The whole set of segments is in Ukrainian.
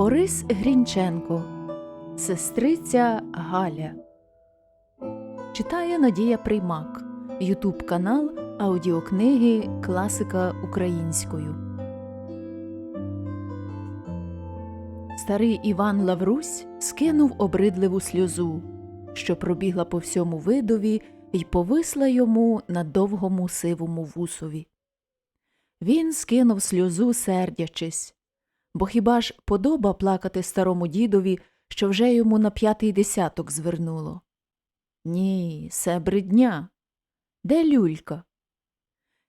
Борис Грінченко, Сестриця Галя. Читає Надія Приймак. Ютуб канал аудіокниги Класика українською. Старий Іван Лаврусь скинув обридливу сльозу, що пробігла по всьому видові й повисла йому на довгому сивому вусові. Він скинув сльозу, сердячись, бо хіба ж подоба плакати старому дідові, що вже йому на п'ятий десяток звернуло? Ні, се бридня. Де люлька?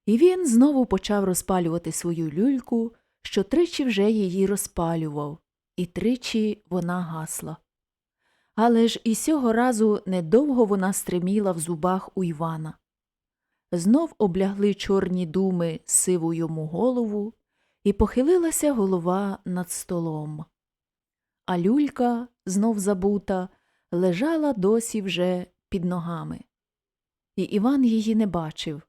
І він знову почав розпалювати свою люльку, що тричі вже її розпалював, і тричі вона гасла. Але ж і сього разу недовго вона стриміла в зубах у Івана. Знов облягли чорні думи сиву йому голову, і похилилася голова над столом. А люлька, знов забута, лежала досі вже під ногами. І Іван її не бачив.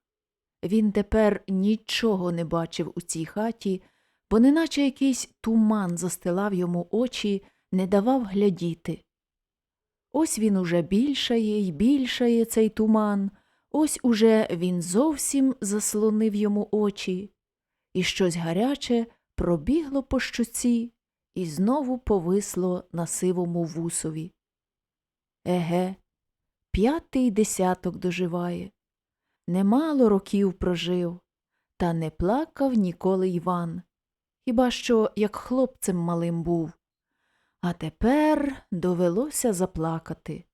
Він тепер нічого не бачив у цій хаті, бо неначе якийсь туман застилав йому очі, не давав глядіти. Ось він уже більшає й більшає цей туман, ось уже він зовсім заслонив йому очі, і щось гаряче пробігло по щоці і знову повисло на сивому вусові. Еге, п'ятий десяток доживає. Немало років прожив, та не плакав ніколи Іван, хіба що як хлопцем малим був. А тепер довелося заплакати.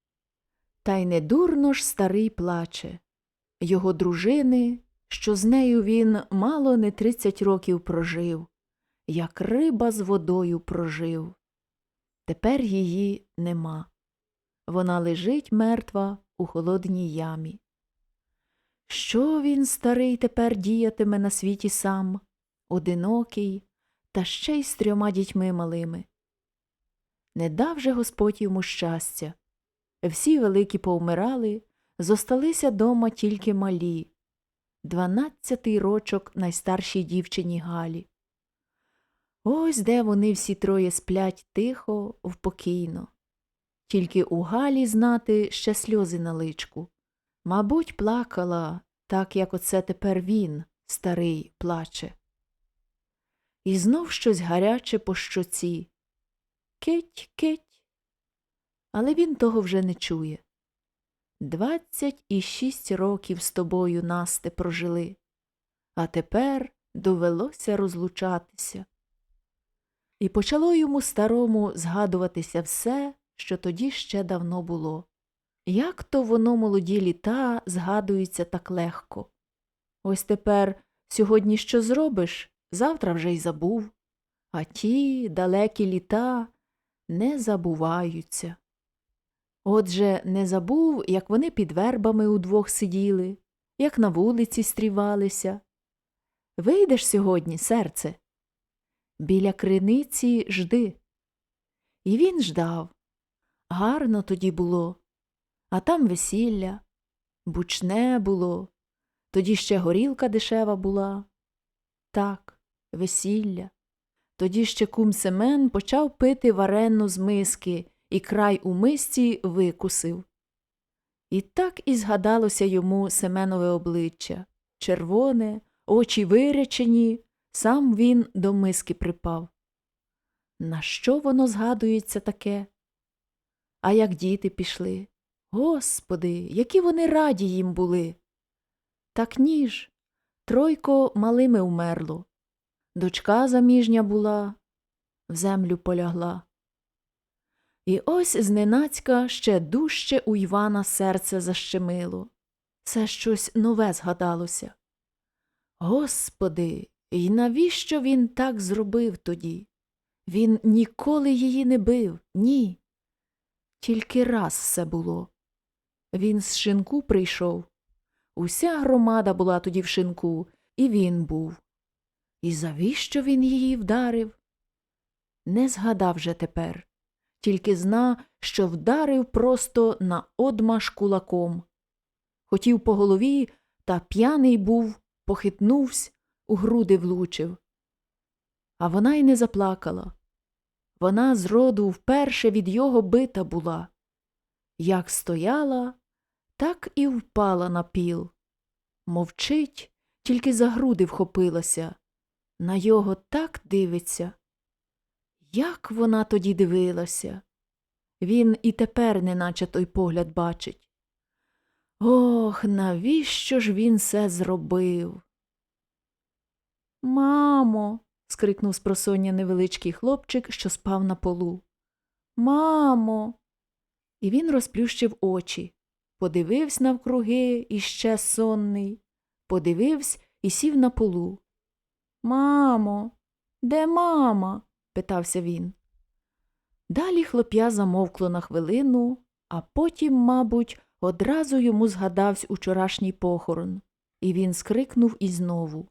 Та й недурно ж старий плаче. Його дружини, що з нею він мало не тридцять років прожив, як риба з водою прожив. Тепер її нема. Вона лежить мертва у холодній ямі. Що він, старий, тепер діятиме на світі сам, одинокий, та ще й з трьома дітьми малими? Не дав же Господь йому щастя. Всі великі повмирали, зосталися дома тільки малі, дванадцятий рочок найстаршій дівчині Галі. Ось де вони всі троє сплять тихо, впокійно. Тільки у Галі знати ще сльози на личку. Мабуть, плакала, так як оце тепер він, старий, плаче. І знов щось гаряче по щоці. Кить, кить. Але він того вже не чує. Двадцять і шість років з тобою, Насте, прожили, а тепер довелося розлучатися. І почало йому старому згадуватися все, що тоді ще давно було. Як то воно молоді літа згадується так легко. Ось тепер сьогодні що зробиш, завтра вже й забув, а ті далекі літа не забуваються. Отже, не забув, як вони під вербами удвох сиділи, як на вулиці стрівалися. Вийдеш сьогодні, серце? Біля криниці жди. І він ждав. Гарно тоді було, а там весілля, бучне було, тоді ще горілка дешева була. Так, весілля. Тоді ще кум Семен почав пити варену з миски і край у мисці викусив. І так і згадалося йому Семенове обличчя червоне, очі вирячені, сам він до миски припав. На що воно згадується таке? А як діти пішли? Господи, які вони раді їм були. Так ніж, тройко малими вмерло. Дочка заміжня була, в землю полягла. І ось зненацька ще дужче у Івана серце защемило. Це щось нове згадалося. Господи, і навіщо він так зробив тоді? Він ніколи її не бив, ні. Тільки раз все було. Він з шинку прийшов. Уся громада була тоді в шинку, і він був. І завіщо він її вдарив? Не згадав же тепер, тільки зна, що вдарив просто на одмаш кулаком. Хотів по голові, та п'яний був, похитнувсь, у груди влучив. А вона й не заплакала. вона зроду вперше від його бита була. Як стояла, так і впала на піл. Мовчить, тільки за груди вхопилася. На його так дивиться. Як вона тоді дивилася? Він і тепер неначе той погляд бачить. Ох, навіщо ж він це зробив? Мамо. скрикнув з просоння невеличкий хлопчик, що спав на полу. Мамо. І він розплющив очі, подивився навкруги іще сонний, подивився і сів на полу. Мамо, де мама? Питався він. Далі хлоп'я замовкло на хвилину, а потім, мабуть, одразу йому згадався учорашній похорон, і він скрикнув і знову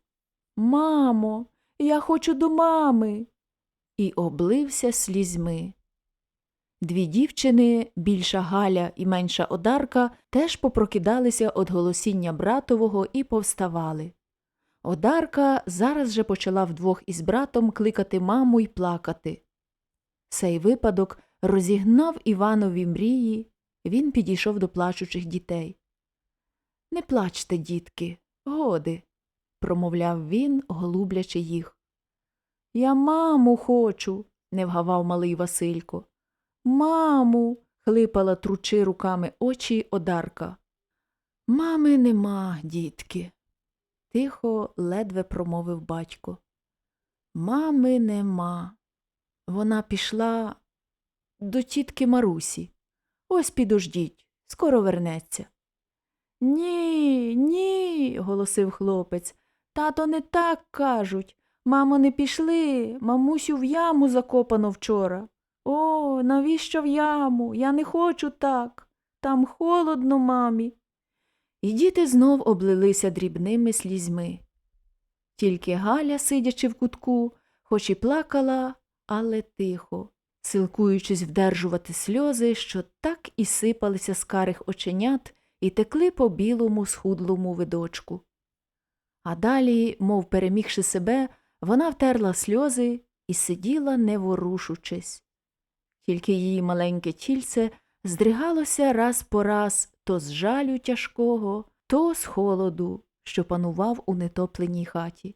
Мамо, я хочу до мами. І облився слізьми. Дві дівчини, більша Галя і менша Одарка, теж попрокидалися від голосіння братового і повставали. Одарка зараз же почала вдвох із братом кликати маму й плакати. Цей випадок розігнав Іванові мрії, він підійшов до плачучих дітей. Не плачте, дітки, годи, промовляв він, голублячи їх. Я маму хочу, не вгавав малий Василько. Маму. хлипала тручи руками очі Одарка. Мами нема, дітки, тихо, ледве промовив батько. Мами нема. Вона пішла до тітки Марусі. Ось підождіть, скоро вернеться. Ні, ні, голосив хлопець. Тато не так кажуть. Мамо, не пішли. Мамусю в яму закопано вчора. О, навіщо в яму? Я не хочу так. Там холодно, мамі. І діти знов облилися дрібними слізьми. Тільки Галя, сидячи в кутку, хоч і плакала, але тихо, силкуючись вдержувати сльози, що так і сипалися з карих оченят і текли по білому схудлому видочку. А далі, мов перемігши себе, вона втерла сльози і сиділа, не ворушучись. Тільки її маленьке тільце здригалося раз по раз то з жалю тяжкого, то з холоду, що панував у нетопленій хаті.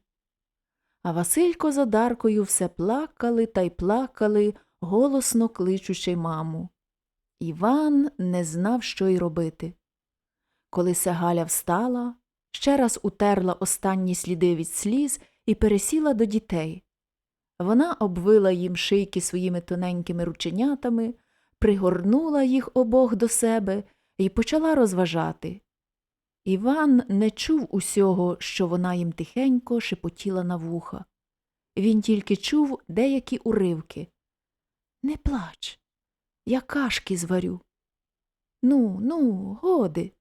А Василько за Даркою все плакали та й плакали, голосно кличучи маму. Іван не знав, що й робити. Коли Сегаля встала, ще раз утерла останні сліди від сліз і пересіла до дітей. Вона обвила їм шийки своїми тоненькими рученятами, пригорнула їх обох до себе і почала розважати. Іван не чув усього, що вона їм тихенько шепотіла на вуха. Він тільки чув деякі уривки. Не плач, я кашки зварю. Ну, ну, годи.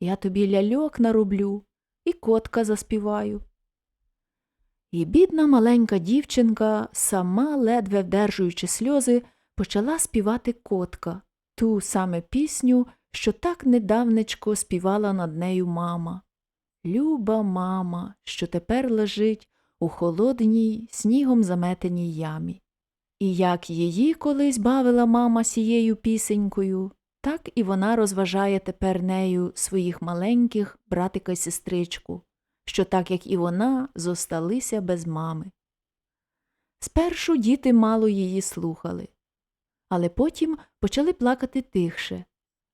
Я тобі ляльок нароблю і котка заспіваю. І бідна маленька дівчинка, сама, ледве вдержуючи сльози, почала співати котка, ту саме пісню, що так недавнечко співала над нею мама. Люба мама, що тепер лежить у холодній, снігом заметеній ямі. І як її колись бавила мама сією пісенькою, так і вона розважає тепер нею своїх маленьких братика й сестричку, що, так як і вона, зосталися без мами. Спершу діти мало її слухали, але потім почали плакати тихше,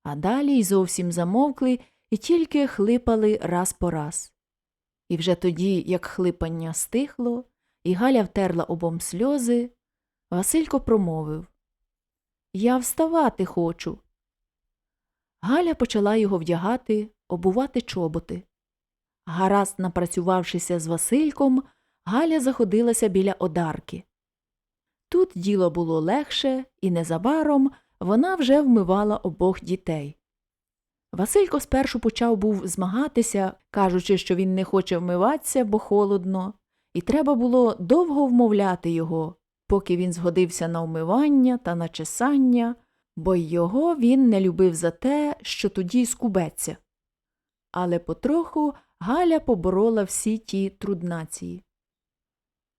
а далі й зовсім замовкли і тільки хлипали раз по раз. І вже тоді, як хлипання стихло, і Галя втерла обом сльози, Василько промовив Я вставати хочу. Галя почала його вдягати, обувати чоботи. Гаразд, напрацювавшися з Васильком, Галя заходилася біля одарки. Тут діло було легше, і незабаром вона вже вмивала обох дітей. Василько спершу почав був змагатися, кажучи, що він не хоче вмиватися, бо холодно, і треба було довго вмовляти його, поки він згодився на вмивання та на чесання, бо його він не любив за те, що тоді скубеться. Але потроху Галя поборола всі ті труднації.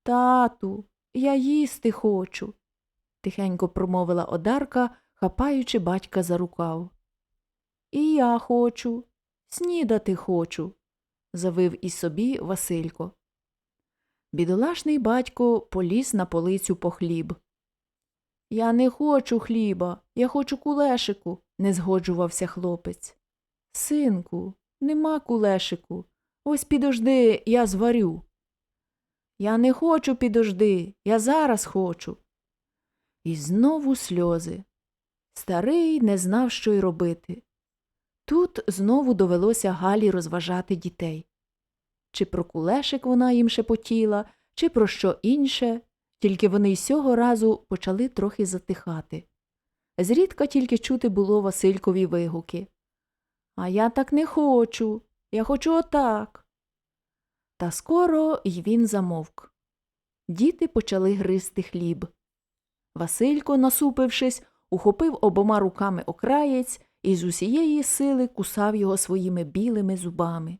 Тату, я їсти хочу. тихенько промовила Одарка, хапаючи батька за рукав. І я хочу, снідати хочу, завив і собі Василько. Бідолашний батько поліз на полицю по хліб. Я не хочу хліба, я хочу кулешику, не згоджувався хлопець. Синку, нема кулешику. Ось підожди, я зварю. Я не хочу підожди, я зараз хочу. І знову сльози. Старий не знав, що й робити. Тут знову довелося Галі розважати дітей. Чи про кулешик вона їм шепотіла, чи про що інше, тільки вони й сього разу почали трохи затихати. Зрідка тільки чути було Василькові вигуки. А я так не хочу, я хочу отак. Та скоро й він замовк. Діти почали гризти хліб. Василько, насупившись, ухопив обома руками окраєць і з усієї сили кусав його своїми білими зубами.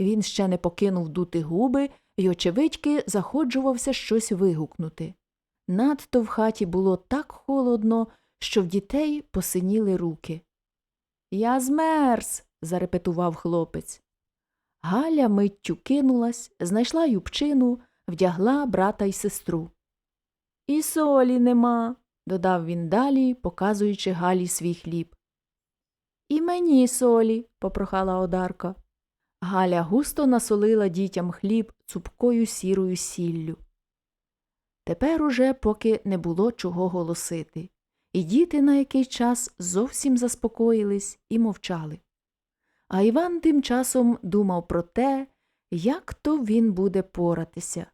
Він ще не покинув дути губи й, очевидьки, заходжувався щось вигукнути. Надто в хаті було так холодно, що в дітей посиніли руки. Я змерз, зарепетував хлопець. Галя миттю кинулась, знайшла юбчину, вдягла брата й сестру. І солі нема, додав він далі, показуючи Галі свій хліб. І мені солі, попрохала Одарка. Галя густо насолила дітям хліб цупкою сірою сіллю. Тепер уже поки не було чого голосити, і діти на який час зовсім заспокоїлись і мовчали. А Іван тим часом думав про те, як то він буде поратися.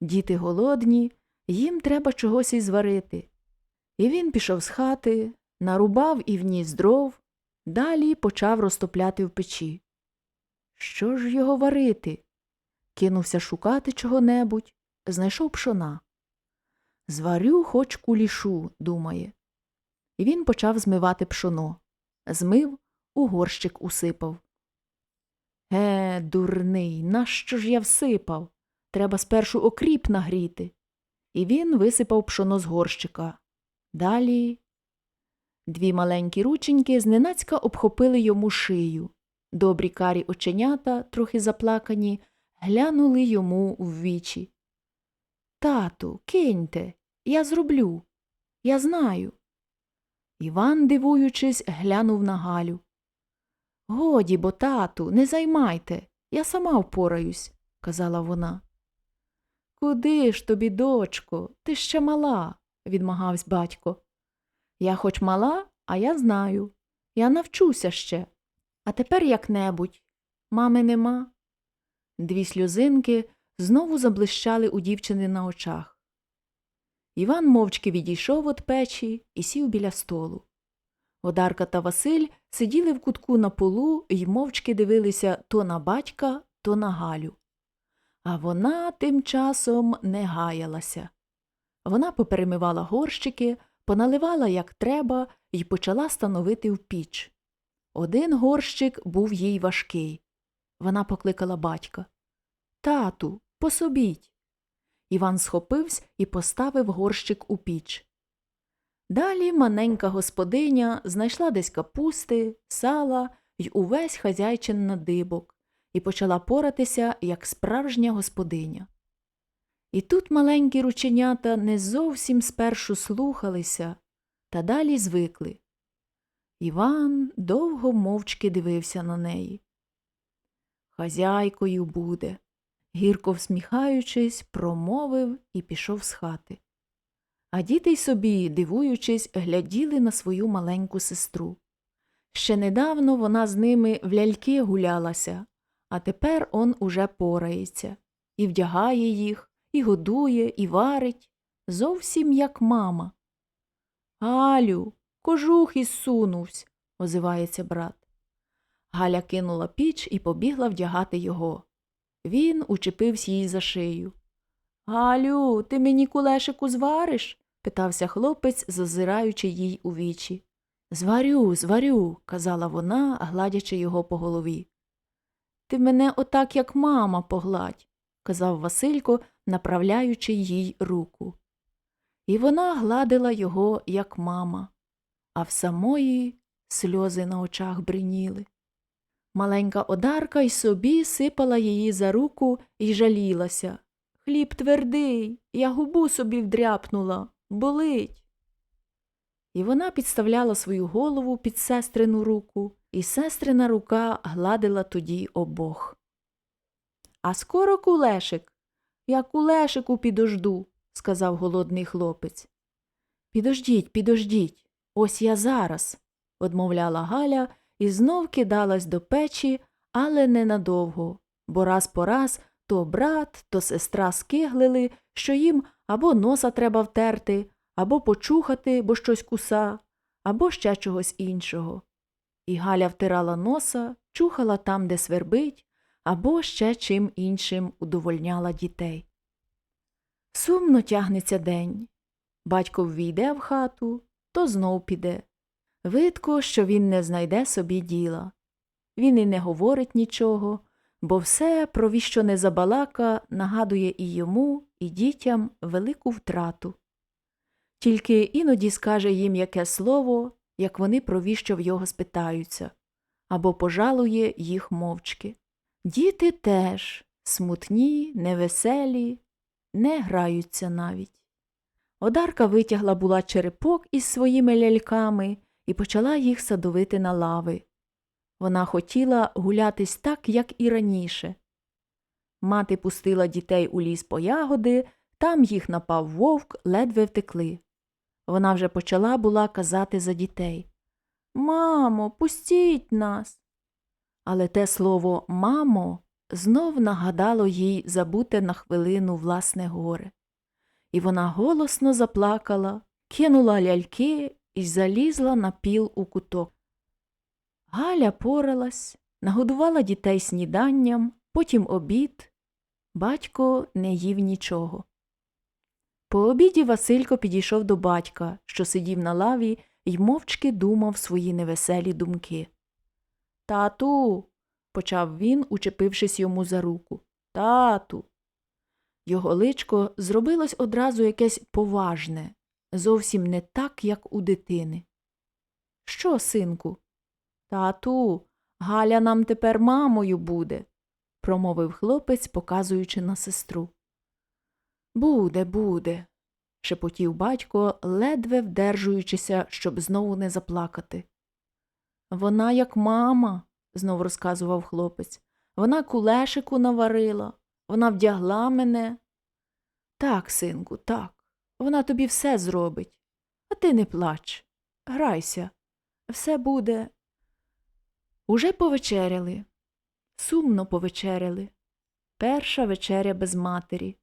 Діти голодні, їм треба чогось і зварити. І він пішов з хати, нарубав і вніс дров, далі почав розтопляти в печі. Що ж його варити? Кинувся шукати чого-небудь, знайшов пшона. Зварю хоч кулішу, думає. І він почав змивати пшоно. Змив, у горщик усипав. Е, дурний, нащо ж я всипав? Треба спершу окріп нагріти. І він висипав пшоно з горщика. Далі дві маленькі рученьки зненацька обхопили йому шию. Добрі карі оченята, трохи заплакані, глянули йому в вічі. Тату, киньте, я зроблю. Я знаю. Іван, дивуючись, глянув на Галю. Годі, бо, тату, не займайте, я сама впораюсь, казала вона. Куди ж тобі, дочко, ти ще мала, відмагавсь батько. Я хоч мала, а я знаю. Я навчуся ще. А тепер як-небудь. Мами нема. Дві сльозинки знову заблищали у дівчини на очах. Іван мовчки відійшов від печі і сів біля столу. Одарка та Василь сиділи в кутку на полу й мовчки дивилися то на батька, то на Галю. А вона тим часом не гаялася. Вона поперемивала горщики, поналивала як треба і почала становити в піч. Один горщик був їй важкий. Вона покликала батька. Тату, пособіть. Іван схопився і поставив горщик у піч. Далі маненька господиня знайшла десь капусти, сала й увесь хазяйчин надибок і почала поратися, як справжня господиня. І тут маленькі рученята не зовсім спершу слухалися, та далі звикли. Іван довго мовчки дивився на неї. Хазяйкою буде, гірко всміхаючись, промовив і пішов з хати. А діти й собі, дивуючись, гляділи на свою маленьку сестру. Ще недавно вона з ними в ляльки гулялася, а тепер он уже порається і вдягає їх, і годує, і варить, зовсім як мама. Галю, кожух ізсунувсь, озивається брат. Галя кинула піч і побігла вдягати його. Він учепився їй за шию. Галю, ти мені кулешику звариш? Питався хлопець, зазираючи їй у вічі. Зварю, зварю, казала вона, гладячи його по голові. Ти мене отак, як мама, погладь, казав Василько, направляючи їй руку. і вона гладила його, як мама, а в самої сльози на очах бриніли. Маленька одарка й собі сипала її за руку і жалілася. Хліб твердий, я губу собі вдряпнула, болить. І вона підставляла свою голову під сестрину руку, і сестрина рука гладила тоді обох. А скоро кулешик. Я кулешику підожду, сказав голодний хлопець. Підождіть, підождіть, ось я зараз, одмовляла Галя і знов кидалась до печі, але ненадовго, бо раз по раз то брат, то сестра скиглили, що їм або носа треба втерти, або почухати, бо щось куса, або ще чогось іншого. І Галя втирала носа, чухала там, де свербить, або ще чим іншим удовольняла дітей. Сумно тягнеться день. Батько ввійде в хату, то знов піде. Видко, що він не знайде собі діла. Він і не говорить нічого, бо все, про віщо не забалака, нагадує і йому, і дітям велику втрату. Тільки іноді скаже їм яке слово, як вони про віщо в його спитаються, або пожалує їх мовчки. Діти теж смутні, невеселі, не граються навіть. Одарка витягла була черепок із своїми ляльками і почала їх садовити на лави. Вона хотіла гулятись так, як і раніше. Мати пустила дітей у ліс по ягоди, там їх напав вовк, ледве втекли. Вона вже почала була казати за дітей Мамо, пустіть нас. Але те слово мамо знов нагадало їй забуте на хвилину власне горе. І вона голосно заплакала, кинула ляльки і залізла на піл у куток. Галя поралась, нагодувала дітей сніданням, потім обід. Батько не їв нічого. По обіді Василько підійшов до батька, що сидів на лаві, й мовчки думав свої невеселі думки. Тату, почав він, учепившись йому за руку. Тату. Його личко зробилось одразу якесь поважне, зовсім не так, як у дитини. Що, синку? Тату, Галя нам тепер мамою буде, промовив хлопець, показуючи на сестру. Буде, буде, шепотів батько, ледве вдержуючися, щоб знову не заплакати. Вона як мама, знов розказував хлопець. Вона кулешику наварила, вона вдягла мене. Так, синку, так, вона тобі все зробить. А ти не плач, грайся, все буде. Уже повечеряли, сумно повечеряли. Перша вечеря без матері.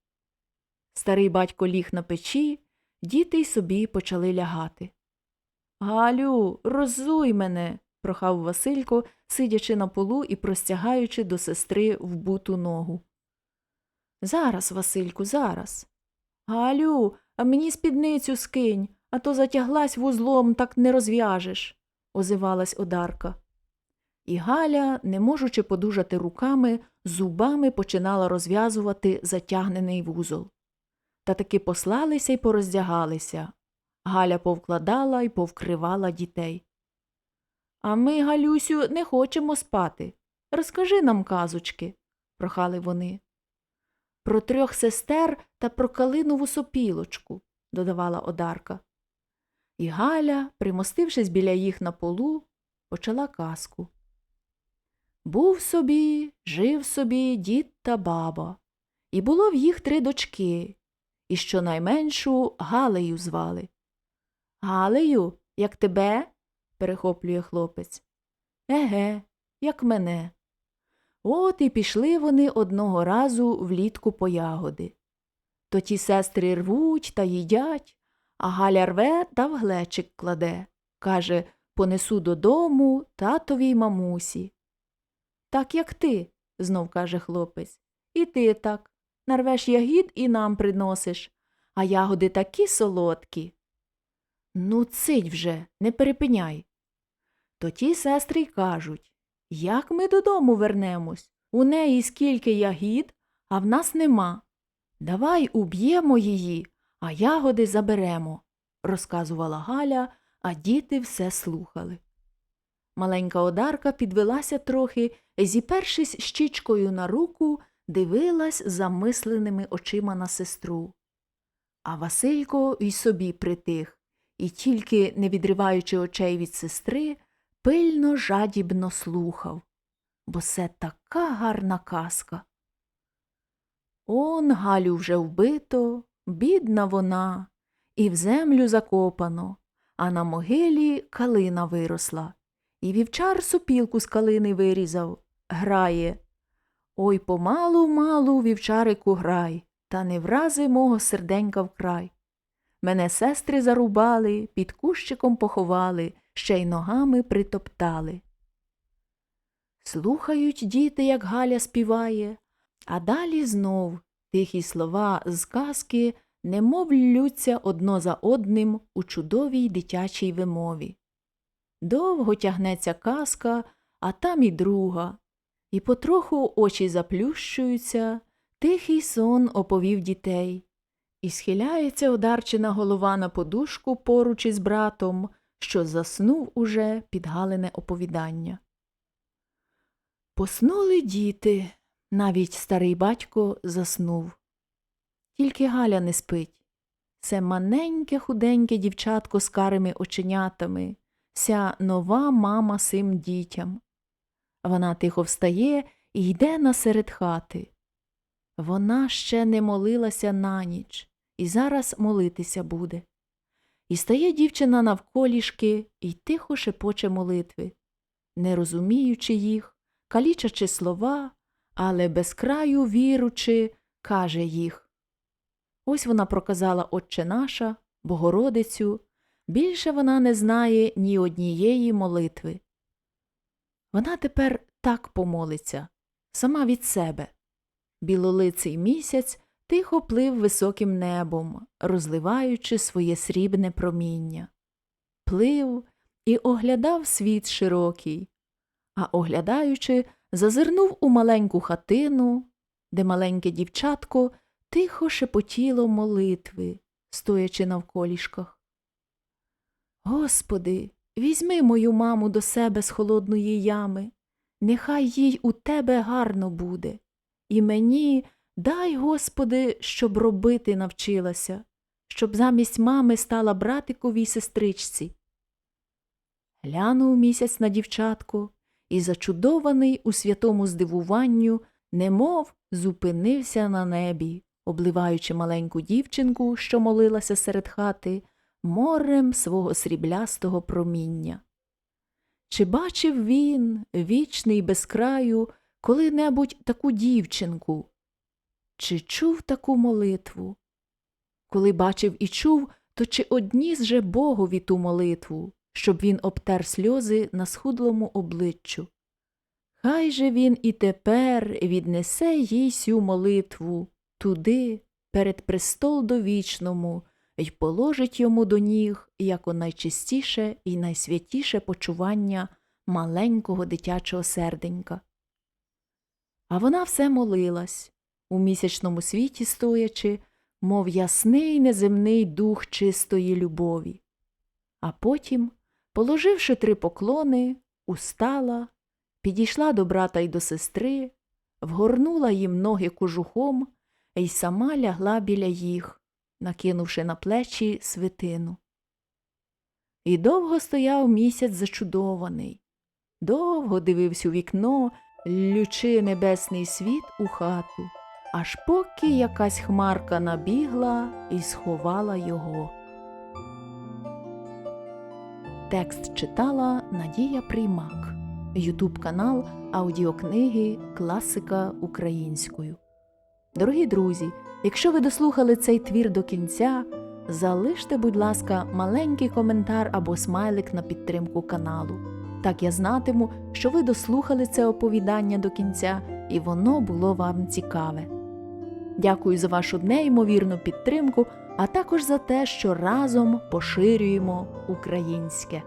Старий батько ліг на печі, діти й собі почали лягати. Галю, розуй мене, прохав Василько, сидячи на полу і простягаючи до сестри вбуту ногу. Зараз, Васильку, зараз. Галю, а мені спідницю скинь, а то затяглась вузлом, так не розв'яжеш, озивалась Одарка. І Галя, не можучи подужати руками, зубами починала розв'язувати затягнений вузол. Та таки послалися й пороздягалися. Галя повкладала й повкривала дітей. А ми, Галюсю, не хочемо спати. Розкажи нам казочки, прохали вони. Про трьох сестер та про калинову сопілочку, додавала Одарка. І Галя, примостившись біля їх на полу, почала казку. Був собі, жив собі дід та баба, і було в їх три дочки, і щонайменшу Галею звали. Галею, як тебе? перехоплює хлопець. Еге, як мене. От і пішли вони одного разу влітку по ягоди. То ті сестри рвуть та їдять, а Галя рве та в глечик кладе. Каже, понесу додому татові й мамусі. Так, як ти, знов каже хлопець. І ти так. Нарвеш ягід і нам приносиш, а ягоди такі солодкі. Ну, цить вже, не перепиняй. То ті сестри й кажуть як ми додому вернемось? У неї скільки ягід, а в нас нема. Давай уб'ємо її, а ягоди заберемо, розказувала Галя, а діти все слухали. Маленька одарка підвелася трохи зіпершись щічкою на руку, дивилась замисленими очима на сестру. А Василько й собі притих, і тільки, не відриваючи очей від сестри, пильно жадібно слухав, бо це така гарна казка. Он Галю вже вбито, бідна вона, і в землю закопано, а на могилі калина виросла, і вівчар сопілку з калини вирізав, грає. Ой помалу малу вівчарику грай, та не врази мого серденька вкрай. Мене сестри зарубали, під кущиком поховали, ще й ногами притоптали. Слухають діти, як Галя співає, а далі знов тихі слова з казки немов ллються одно за одним у чудовій дитячій вимові. Довго тягнеться казка, а там і друга, і потроху очі заплющуються, тихий сон оповів дітей, і схиляється одарчена голова на подушку поруч із братом, що заснув уже під галине оповідання. Поснули діти, навіть старий батько заснув. Тільки Галя не спить. Це маненьке худеньке дівчатко з карими оченятами, вся нова мама сим дітям. Вона тихо встає і йде насеред хати. Вона ще не молилася на ніч і зараз молитися буде. І стає дівчина навколішки і тихо шепоче молитви, не розуміючи їх, калічачи слова, але без краю віручи, каже їх. Ось вона проказала Отче наша, Богородицю, більше вона не знає ні однієї молитви. Вона тепер так помолиться, сама від себе. Білолиций місяць тихо плив високим небом, розливаючи своє срібне проміння. Плив і оглядав світ широкий, а оглядаючи, зазирнув у маленьку хатину, де маленьке дівчатко тихо шепотіло молитви, стоячи навколішках. Господи, візьми мою маму до себе з холодної ями, нехай їй у тебе гарно буде, і мені дай, Господи, щоб робити навчилася, щоб замість мами стала братиковій сестричці. Глянув місяць на дівчатку і, зачудований у святому здивуванню, немов зупинився на небі, обливаючи маленьку дівчинку, що молилася серед хати, морем свого сріблястого проміння. Чи бачив він, вічний без краю, коли-небудь таку дівчинку? Чи чув таку молитву? Коли бачив і чув, то чи одніс же Богові ту молитву, щоб він обтер сльози на схудлому обличчю? Хай же він і тепер віднесе їй сю молитву туди, перед престол довічному, й положить йому до ніг яко найчистіше і найсвятіше почування маленького дитячого серденька. А вона все молилась, у місячному світі стоячи, мов ясний неземний дух чистої любові. А потім, положивши три поклони, устала, підійшла до брата й до сестри, вгорнула їм ноги кожухом й сама лягла біля їх, накинувши на плечі свитину. І довго стояв місяць зачудований, довго дивився у вікно, лючи небесний світ у хату, аж поки якась хмарка набігла і сховала його. Текст читала Надія Приймак. Ютуб канал Аудіокниги Класика українською. Дорогі друзі, якщо ви дослухали цей твір до кінця, залиште, будь ласка, маленький коментар або смайлик на підтримку каналу. Так я знатиму, що ви дослухали це оповідання до кінця і воно було вам цікаве. Дякую за вашу неймовірну підтримку, а також за те, що разом поширюємо українське.